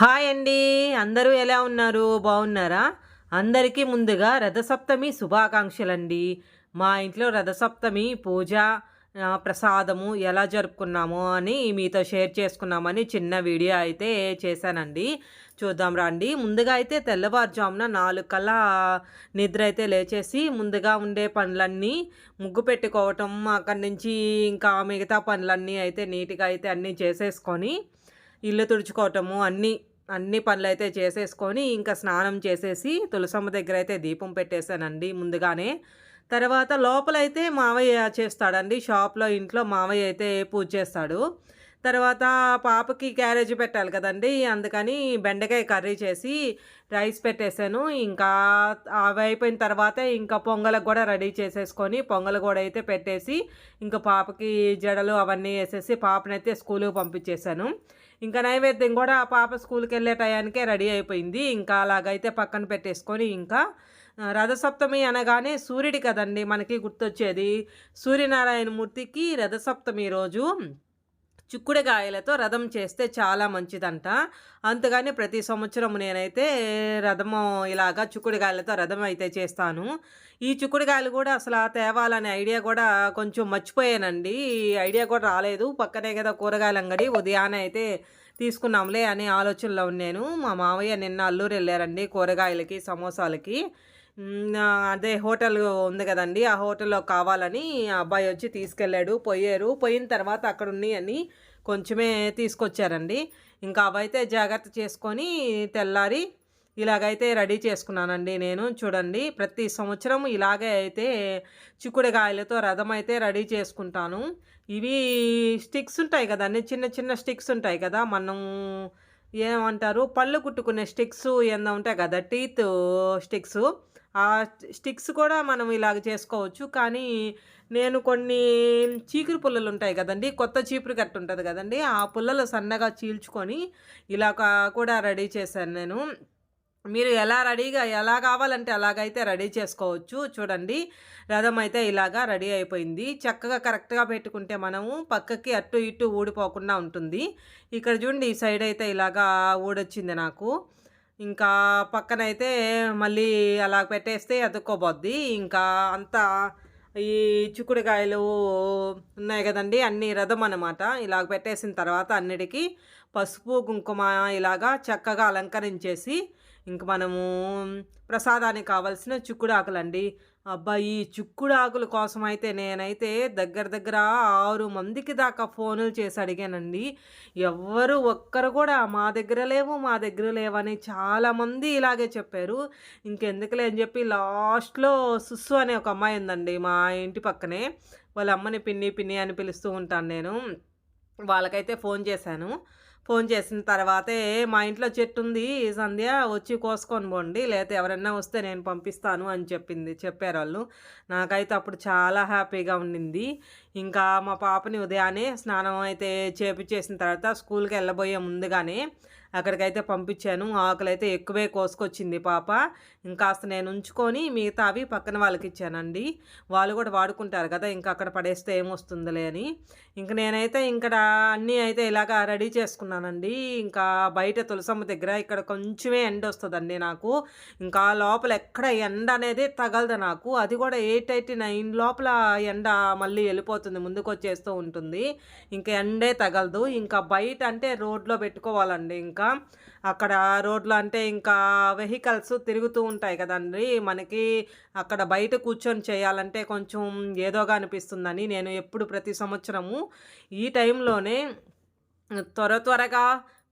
Hi అండి. అందరూ ఎలా ఉన్నారు? బాగున్నారా? అందరికీ ముందుగా రథసప్తమి శుభాకాంక్షలండి. మా ఇంట్లో రథసప్తమి పూజ ప్రసాదము ఎలా జరుపుకున్నామో అని మీతో షేర్ చేసుకున్నామని చిన్న వీడియో అయితే చేశానండి. చూద్దాం రండి. ముందుగా అయితే తెల్లవారుజామున నాలుగు కల్లా నిద్ర అయితే లేచేసి ముందుగా ఉండే పనులన్నీ ముగ్గు పెట్టుకోవటం అక్కడి నుంచి ఇంకా మిగతా పనులన్నీ అయితే నీట్గా అయితే అన్నీ చేసేసుకొని ఇల్లు తుడుచుకోవటము అన్నీ అన్ని పనులు అయితే చేసేసుకొని ఇంకా స్నానం చేసేసి తులసమ్మ దగ్గర అయితే దీపం పెట్టేశానండి ముందుగానే. తర్వాత లోపలైతే మావయ్య చేస్తాడండి షాప్లో ఇంట్లో మావయ్య అయితే పూజ చేస్తాడు. తర్వాత పాపకి క్యారేజ్ పెట్టాలి కదండి అందుకని బెండకాయ కర్రీ చేసి రైస్ పెట్టేశాను. ఇంకా అవి అయిపోయిన తర్వాత ఇంకా పొంగలకు కూడా రెడీ చేసేసుకొని పొంగల్ కూడా అయితే పెట్టేసి ఇంకా పాపకి జడలు అవన్నీ వేసేసి పాపనైతే స్కూల్కి పంపించేశాను. ఇంకా నైవేద్యం కూడా ఆ పాప స్కూల్కి వెళ్ళే టయానికే రెడీ అయిపోయింది. ఇంకా అలాగైతే పక్కన పెట్టేసుకొని ఇంకా రథసప్తమి అనగానే సూర్యుడి కదండి మనకి గుర్తొచ్చేది. సూర్యనారాయణమూర్తికి రథసప్తమి రోజు చిక్కుడుకాయలతో రథం చేస్తే చాలా మంచిదంట. అంతగాని ప్రతి సంవత్సరం నేనైతే రథము ఇలాగా చిక్కుడుకాయలతో రథం అయితే చేస్తాను. ఈ చిక్కుడుకాయలు కూడా అసలు తేవాలనే ఐడియా కూడా కొంచెం మర్చిపోయానండి. ఈ ఐడియా కూడా రాలేదు. పక్కనే కదా కూరగాయల అంగడి. ఉదయాన్నే అయితే తీసుకున్నాంలే అనే ఆలోచనలో ఉన్నాను. మా మావయ్య నిన్న అల్లూరు వెళ్ళారండి కూరగాయలకి సమోసాలకి. అదే హోటల్ ఉంది కదండి. ఆ హోటల్లో కావాలని అబ్బాయి వచ్చి తీసుకెళ్ళాడు. పోయారు. పోయిన తర్వాత అక్కడ ఉన్నాయని కొంచెమే తీసుకొచ్చారండి. ఇంకా అవైతే జాగ్రత్త చేసుకొని తెల్లారి ఇలాగైతే రెడీ చేసుకున్నానండి నేను. చూడండి ప్రతి సంవత్సరం ఇలాగే అయితే చిక్కుడుకాయలతో రథం అయితే రెడీ చేసుకుంటాను. ఇవి స్టిక్స్ ఉంటాయి కదండి చిన్న చిన్న స్టిక్స్ ఉంటాయి కదా మనం ఏమంటారు పళ్ళు కుట్టుకునే స్టిక్స్ ఏందో ఉంటాయి కదా టీత్ స్టిక్స్. ఆ స్టిక్స్ కూడా మనం ఇలాగ చేసుకోవచ్చు. కానీ నేను కొన్ని చీకురు పుల్లలు ఉంటాయి కదండి కొత్త చీపురు కట్టు ఉంటుంది కదండి ఆ పుల్లలు సన్నగా చీల్చుకొని ఇలా కూడా రెడీ చేశాను నేను. మీరు ఎలా రెడీగా ఎలా కావాలంటే అలాగైతే రెడీ చేసుకోవచ్చు. చూడండి రథం అయితే ఇలాగా రెడీ అయిపోయింది. చక్కగా కరెక్ట్గా పెట్టుకుంటే మనము పక్కకి అటు ఇటు ఊడిపోకుండా ఉంటుంది. ఇక్కడ చూడండి ఈ సైడ్ అయితే ఇలాగా ఊడొచ్చింది నాకు. ఇంకా పక్కనైతే మళ్ళీ అలా పెట్టేస్తే అతుక్కోబోద్ది. ఇంకా అంతా ఈ చిక్కుడుకాయలు ఉన్నాయి కదండి అన్ని రథం అనమాట ఇలాగ పెట్టేసిన తర్వాత అన్నిటికీ పసుపు కుంకుమ ఇలాగా చక్కగా అలంకరించేసి ఇంక మనము ప్రసాదానికి కావాల్సిన చిక్కుడు ఆకులండి అబ్బా ఈ చిక్కుడు ఆకుల కోసం అయితే నేనైతే దగ్గర దగ్గర ఆరు మందికి దాకా ఫోనులు చేసి అడిగానండి. ఎవ్వరు ఒక్కరు కూడా మా దగ్గర లేవు మా దగ్గర లేవని చాలామంది ఇలాగే చెప్పారు. ఇంకెందుకులే అని చెప్పి లాస్ట్లో సుస్సు అనే ఒక అమ్మాయి ఉందండి మా ఇంటి పక్కనే. వాళ్ళ అమ్మని పిన్ని పిన్ని అని పిలుస్తూ ఉంటాను నేను. వాళ్ళకైతే ఫోన్ చేశాను. ఫోన్ చేసిన తర్వాతే మా ఇంట్లో చెట్టు ఉంది సంధ్య వచ్చి కోసుకొని పోండి లేకపోతే ఎవరైనా వస్తే నేను పంపిస్తాను అని చెప్పింది చెప్పారు వాళ్ళు. నాకైతే అప్పుడు చాలా హ్యాపీగా ఉండింది. ఇంకా మా పాపని ఉదయాన్నే స్నానం అయితే చేపించేసిన తర్వాత స్కూల్కి వెళ్ళబోయే ముందుగానే అక్కడికైతే పంపించాను. ఆకులు అయితే ఎక్కువే కోసుకొచ్చింది పాప. ఇంకాస్త నేను ఉంచుకొని మిగతా అవి పక్కన వాళ్ళకి ఇచ్చానండి వాళ్ళు కూడా వాడుకుంటారు కదా ఇంకా అక్కడ పడేస్తే ఏమొస్తుందిలే అని. ఇంక నేనైతే ఇక్కడ అన్నీ అయితే ఇలాగా రెడీ చేసుకున్నానండి. ఇంకా బయట తులసమ్మ దగ్గర ఇక్కడ కొంచెమే ఎండ వస్తుందండి నాకు. ఇంకా లోపల ఎక్కడ ఎండ అనేది తగలదు నాకు. అది కూడా ఎయిట్ ఎయిటీ నైన్ లోపల ఎండ మళ్ళీ వెళ్ళిపోతుంది ముందుకు వచ్చేస్తూ ఉంటుంది. ఇంకా ఎండే తగలదు. ఇంకా బయట అంటే రోడ్లో పెట్టుకోవాలండి. ఇంకా అక్కడ రోడ్లు అంటే ఇంకా వెహికల్స్ తిరుగుతూ ఉంటాయి కదండి. మనకి అక్కడ బయట కూర్చొని చేయాలంటే కొంచెం ఏదోగా అనిపిస్తుందని నేను ఎప్పుడు ప్రతి సంవత్సరము ఈ టైంలోనే త్వర త్వరగా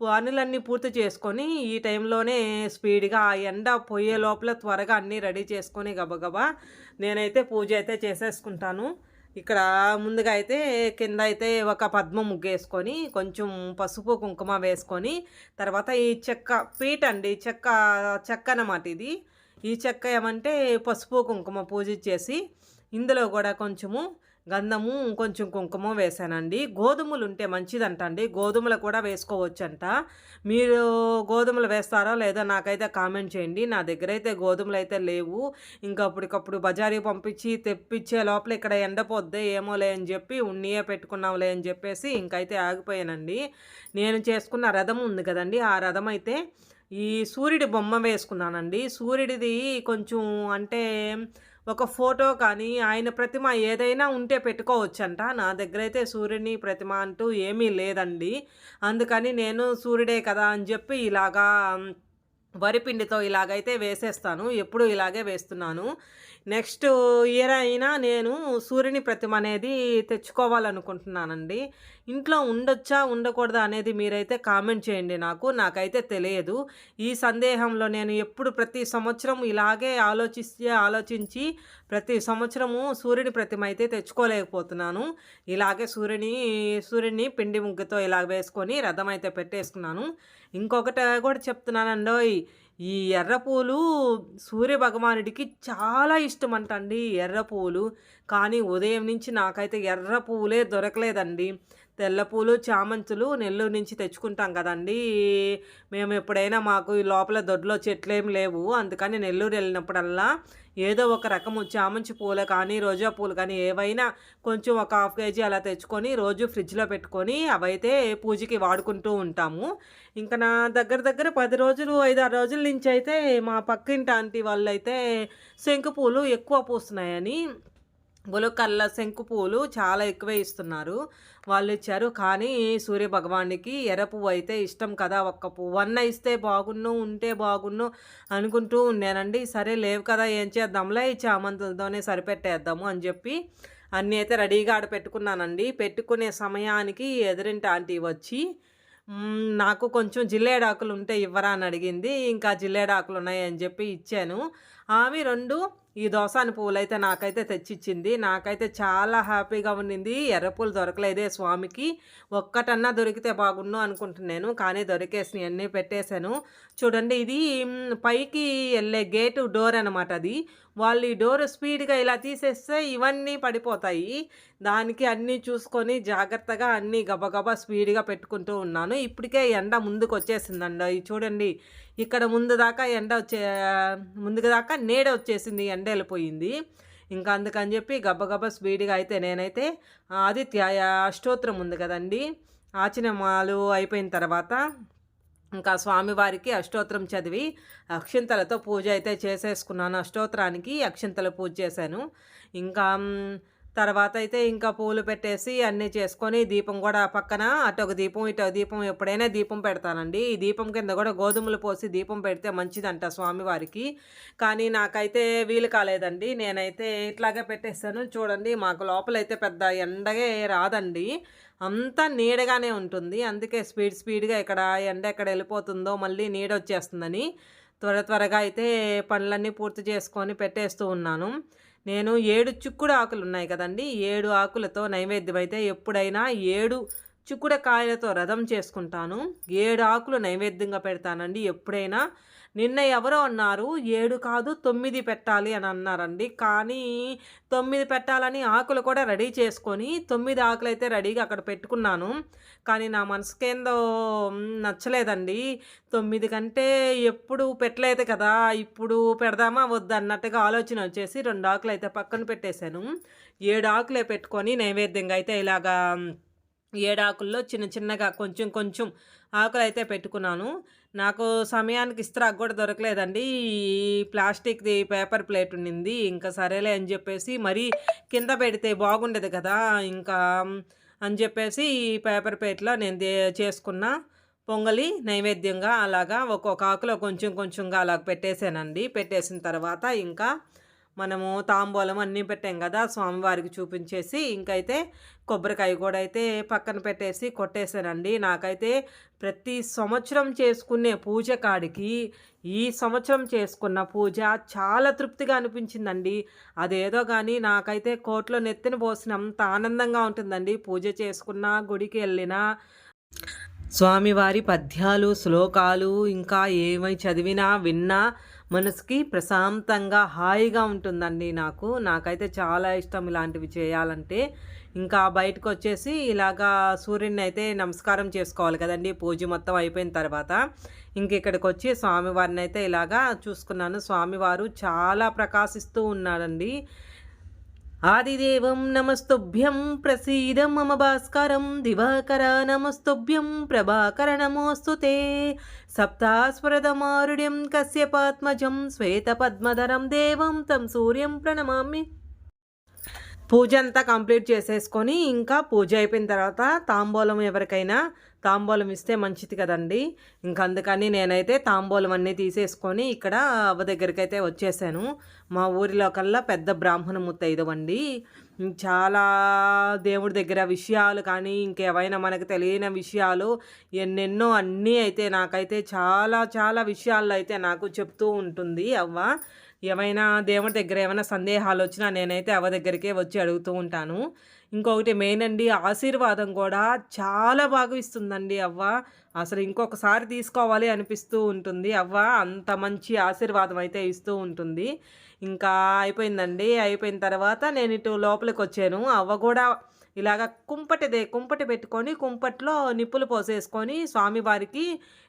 పనులన్నీ పూర్తి చేసుకొని ఈ టైంలోనే స్పీడ్గా ఆ ఎండ పోయే లోపల త్వరగా అన్నీ రెడీ చేసుకొని గబగబా నేనైతే పూజ అయితే చేసేసుకుంటాను. ఇక్కడ ముందుగా అయితే కింద అయితే ఒక పద్మ ముగ్గేసుకొని కొంచెం పసుపు కుంకుమ వేసుకొని తర్వాత ఈ చెక్క పీట అండి చెక్క చెక్క అన్నమాట ఇది. ఈ చెక్క ఏమంటే పసుపు కుంకుమ పూజ చేసి ఇందులో కూడా కొంచెము గంధము కొంచెం కుంకుమ వేసానండి గోధుమలు ఉంటే మంచిదంట అండి గోధుమలు కూడా వేసుకోవచ్చంట. మీరు గోధుమలు వేస్తారో లేదో నాకైతే కామెంట్ చేయండి. నా దగ్గర అయితే గోధుమలు అయితే లేవు. ఇంకా అప్పటికప్పుడు బజారీ పంపించి తెప్పించే లోపల ఇక్కడ ఎండపోద్ది ఏమోలే అని చెప్పి ఉన్నియే పెట్టుకున్నాంలే అని చెప్పేసి ఇంకైతే ఆగిపోయానండి. నేను చేసుకున్న రథం ఉంది కదండి. ఆ రథం అయితే ఈ సూర్యుడి బొమ్మ వేసుకున్నానండి. సూర్యుడిది కొంచెం అంటే ఒక ఫోటో కానీ ఆయన ప్రతిమ ఏదైనా ఉంటే పెట్టుకోవచ్చంట. నా దగ్గర అయితే సూర్యుని ప్రతిమ అంటూ ఏమీ లేదండి. అందుకని నేను సూర్యుడే కదా అని చెప్పి ఇలాగా వరిపిండితో ఇలాగైతే వేసేస్తాను. ఎప్పుడు ఇలాగే వేస్తున్నాను. నెక్స్ట్ ఇయర్ అయినా నేను సూర్యుని ప్రతిమ అనేది తెచ్చుకోవాలనుకుంటున్నానండి. ఇంట్లో ఉండొచ్చా ఉండకూడదా అనేది మీరైతే కామెంట్ చేయండి నాకు. నాకైతే తెలియదు. ఈ సందేహంలో నేను ఎప్పుడు ప్రతి సంవత్సరం ఇలాగే ఆలోచిస్తే ఆలోచించి ప్రతి సంవత్సరము సూర్యుని ప్రతిమ అయితే తెచ్చుకోలేకపోతున్నాను. ఇలాగే సూర్యుని సూర్యుని పిండి ముగ్గుతో ఇలా వేసుకొని రథం అయితే పెట్టేసుకున్నాను. ఇంకొకటి కూడా చెప్తున్నానండి ఈ ఎర్రపూలు సూర్య భగవానుడికి చాలా ఇష్టం అంటండి ఎర్రపూలు. కానీ ఉదయం నుంచి నాకైతే ఎర్ర పూలే దొరకలేదండి. తెల్లపూలు చామంతులు నెల్లూరు నుంచి తెచ్చుకుంటాం కదండి. మేము ఎప్పుడైనా మాకు ఈ లోపల దొడ్లో చెట్లేం లేవు. అందుకని నెల్లూరు వెళ్ళినప్పుడల్లా ఏదో ఒక రకము చామంతి పూలు కానీ రోజా పూలు కానీ ఏవైనా కొంచెం ఒక హాఫ్ కేజీ అలా తెచ్చుకొని రోజు ఫ్రిడ్జ్లో పెట్టుకొని అవైతే పూజకి వాడుకుంటూ ఉంటాము. ఇంకా నా దగ్గర దగ్గర పది రోజులు ఐదారు రోజుల నుంచి అయితే మా పక్కింటి ఆంటీ వాళ్ళు అయితే శంకు పూలు ఎక్కువ పూస్తున్నాయని బులకల్ల శంకు పూలు చాలా ఎక్కువే ఇస్తున్నారు. వాళ్ళు ఇచ్చారు. కానీ సూర్య భగవానికి ఎర్ర పువ్వు అయితే ఇష్టం కదా. ఒక్క పువ్వు అన్న ఇస్తే బాగున్ను ఉంటే బాగున్ను అనుకుంటూ ఉండేనండి సరే లేవు కదా ఏం చేద్దాంలే ఈ చామంతులతోనే సరిపెట్టేద్దాము అని చెప్పి అన్నీ అయితే రెడీగా ఆడ పెట్టుకున్నానండి. పెట్టుకునే సమయానికి ఎదురింటి ఆంటీ వచ్చి నాకు కొంచెం జిల్లేడాకులు ఉంటే ఇవ్వరా అని అడిగింది. ఇంకా జిల్లేడాకులు ఉన్నాయని చెప్పి ఇచ్చాను. ఆమె రెండు ఈ దోసాని పువ్వులు అయితే నాకైతే తెచ్చిచ్చింది. నాకైతే చాలా హ్యాపీగా ఉండింది ఎర్రపూలు దొరకలేదే స్వామికి. ఒక్కటన్నా దొరికితే బాగుండు అనుకుంటున్నాను. కానీ దొరికేసినాయి అన్నీ పెట్టేశాను. చూడండి ఇది పైకి వెళ్ళే గేటు డోర్ అనమాట అది. వాళ్ళు ఈ డోర్ స్పీడ్గా ఇలా తీసేస్తే ఇవన్నీ పడిపోతాయి. దానికి అన్నీ చూసుకొని జాగ్రత్తగా అన్నీ గబగబా స్పీడ్గా పెట్టుకుంటూ ఉన్నాను. ఇప్పటికే ఎండ ముందుకు వచ్చేసిందండి చూడండి ఇక్కడ ముందు దాకా ఎండ వచ్చే ముందుకు దాకా నీడ వచ్చేసింది ఎండ వెళ్ళిపోయింది. ఇంకా అందుకని చెప్పి గబగబా స్పీడ్గా అయితే నేనైతే ఆదిత్య అష్టోత్తరం ఉంది కదండి. ఆచనమాలు అయిపోయిన తర్వాత ఇంకా స్వామివారికి అష్టోత్తరం చదివి అక్షింతలతో పూజ అయితే చేసేసుకున్నాను. అష్టోత్తరానికి అక్షింతల పూజ చేశాను. ఇంకా తర్వాత అయితే ఇంకా పూలు పెట్టేసి అన్నీ చేసుకొని దీపం కూడా పక్కన అటు ఒక దీపం ఇటు దీపం ఎప్పుడైనా దీపం పెడతానండి. ఈ దీపం కింద కూడా గోధుమలు పోసి దీపం పెడితే మంచిదంట స్వామివారికి. కానీ నాకైతే వీలు కాలేదండి. నేనైతే ఇట్లాగే పెట్టేస్తాను. చూడండి మాకు లోపలైతే పెద్ద ఎండగే రాదండి. అంతా నీడగానే ఉంటుంది. అందుకే స్పీడ్ స్పీడ్గా ఇక్కడ ఎండ ఎక్కడ వెళ్ళిపోతుందో మళ్ళీ నీడ వచ్చేస్తుందని త్వర త్వరగా అయితే పనులన్నీ పూర్తి చేసుకొని పెట్టేస్తూ ఉన్నాను. నేను ఏడు చిక్కుడు ఆకులు ఉన్నాయి కదండి ఏడు ఆకులతో నైవేద్యం అయితే ఎప్పుడైనా ఏడు చిక్కుడు కాయలతో రథం చేసుకుంటాను. ఏడు ఆకులు నైవేద్యంగా పెడతానండి ఎప్పుడైనా. నిన్న ఎవరో అన్నారు ఏడు కాదు తొమ్మిది పెట్టాలి అని అన్నారండి. కానీ తొమ్మిది పెట్టాలని ఆకులు కూడా రెడీ చేసుకొని తొమ్మిది ఆకులు అయితే రెడీగా అక్కడ పెట్టుకున్నాను. కానీ నా మనసుకేందో నచ్చలేదండి. తొమ్మిది కంటే ఎప్పుడు పెట్టలేదు కదా ఇప్పుడు పెడదామా వద్దు అన్నట్టుగా ఆలోచన వచ్చేసి రెండు ఆకులు అయితే పక్కన పెట్టేశాను. ఏడు ఆకులే పెట్టుకొని నైవేద్యంగా అయితే ఇలాగా ఏడాకుల్లో చిన్న చిన్నగా కొంచెం కొంచెం ఆకులు అయితే పెట్టుకున్నాను. నాకు సమయానికి ఇస్త్రాకు కూడా దొరకలేదండి. ఈ ప్లాస్టిక్ది పేపర్ ప్లేట్ ఉండింది ఇంకా సరేలే అని చెప్పేసి మరీ కింద పెడితే బాగుండేది కదా ఇంకా అని చెప్పేసి ఈ పేపర్ ప్లేట్లో నేను చేసుకున్న పొంగలి నైవేద్యంగా అలాగా ఒక్కొక్క ఆకులో కొంచెం కొంచెంగా అలా పెట్టేసానండి పెట్టేసిన తర్వాత ఇంకా మనము తాంబూలం అన్నీ పెట్టాం కదా స్వామివారికి చూపించేసి ఇంకైతే కొబ్బరికాయ కూడా అయితే పక్కన పెట్టేసి కొట్టేశానండి. నాకైతే ప్రతి సంవత్సరం చేసుకునే పూజ కాడికి ఈ సంవత్సరం చేసుకున్న పూజ చాలా తృప్తిగా అనిపించిందండి. అదేదో కానీ నాకైతే కోట్లో నెత్తిన పోసినంత ఆనందంగా ఉంటుందండి పూజ చేసుకున్న గుడికి వెళ్ళినా. స్వామివారి పద్యాలు శ్లోకాలు ఇంకా ఏమై చదివినా విన్నా మనసుకి ప్రశాంతంగా హాయిగా ఉంటుందండి నాకు. నాకైతే చాలా ఇష్టం ఇలాంటివి చేయాలంటే. ఇంకా బయటకు వచ్చేసి ఇలాగా సూర్యుడిని అయితే నమస్కారం చేసుకోవాలి కదండి. పూజ మొత్తం అయిపోయిన తర్వాత ఇంక ఇక్కడికి వచ్చి స్వామివారిని అయితే ఇలాగా చూసుకున్నాను. స్వామివారు చాలా ప్రకాశిస్తూ ఉన్నాడండి ఆదిదేవం నమస్తుభ్యం ప్రసీద మమ భాస్కరం దివాకర నమస్తుభ్యం ప్రభాకర నమోస్తు తే. సప్తాస్వరదమారుడ్యం కశ్యపాత్మజం శ్వేతపద్మధరం దేవం తం సూర్యం ప్రణమామి. పూజ అంతా కంప్లీట్ చేసేసుకొని ఇంకా పూజ అయిపోయిన తర్వాత తాంబూలం ఎవరికైనా తాంబూలం ఇస్తే మంచిది కదండి. ఇంక అందుకని నేనైతే తాంబూలం అన్నీ తీసేసుకొని ఇక్కడ అవ్వ దగ్గరికి అయితే వచ్చేసాను. మా ఊరిలో కల్లా పెద్ద బ్రాహ్మణ ముత్తైదవండి చాలా దేవుడి దగ్గర విషయాలు కానీ ఇంకేవైనా మనకు తెలియని విషయాలు ఎన్నెన్నో అన్నీ అయితే నాకైతే చాలా చాలా విషయాల్లో అయితే నాకు చెప్తూ ఉంటుంది అవ్వ. ఏమైనా దేవుడి దగ్గర ఏమైనా సందేహాలు వచ్చినా నేనైతే అవ్వ దగ్గరికే వచ్చి అడుగుతూ ఉంటాను. ఇంకొకటి మెయిన్ అండి ఆశీర్వాదం కూడా చాలా బాగా ఇస్తుందండి అవ్వ. అసలు ఇంకొకసారి తీసుకోవాలి అనిపిస్తూ ఉంటుంది అవ్వ. అంత మంచి ఆశీర్వాదం అయితే ఇస్తూ ఉంటుంది. ఇంకా అయిపోయిందండి. అయిపోయిన తర్వాత నేను ఇటు లోపలికి వచ్చాను. అవ్వ కూడా ఇలాగ కుంపటిదే కుంపటి పెట్టుకొని కుంపట్లో నిప్పులు పోసేసుకొని స్వామివారికి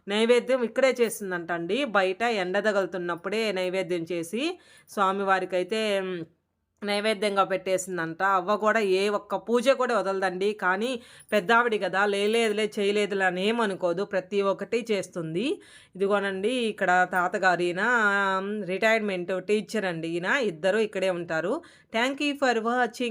నైవేద్యం ఇక్కడే చేసిందంట అండి బయట ఎండ తగులుతున్నప్పుడే నైవేద్యం చేసి స్వామివారికి అయితే నైవేద్యంగా పెట్టేసిందంట. అవ్వ కూడా ఏ ఒక్క పూజ కూడా వదలదండి. కానీ పెద్దావిడి కదా లేలేదులే చేయలేదులే అని ఏమనుకోదు ప్రతి ఒక్కటి చేస్తుంది. ఇదిగోనండి ఇక్కడ తాతగారు ఈయన రిటైర్మెంట్ టీచర్ అండి ఈయన. ఇద్దరు ఇక్కడే ఉంటారు. Thank you for watching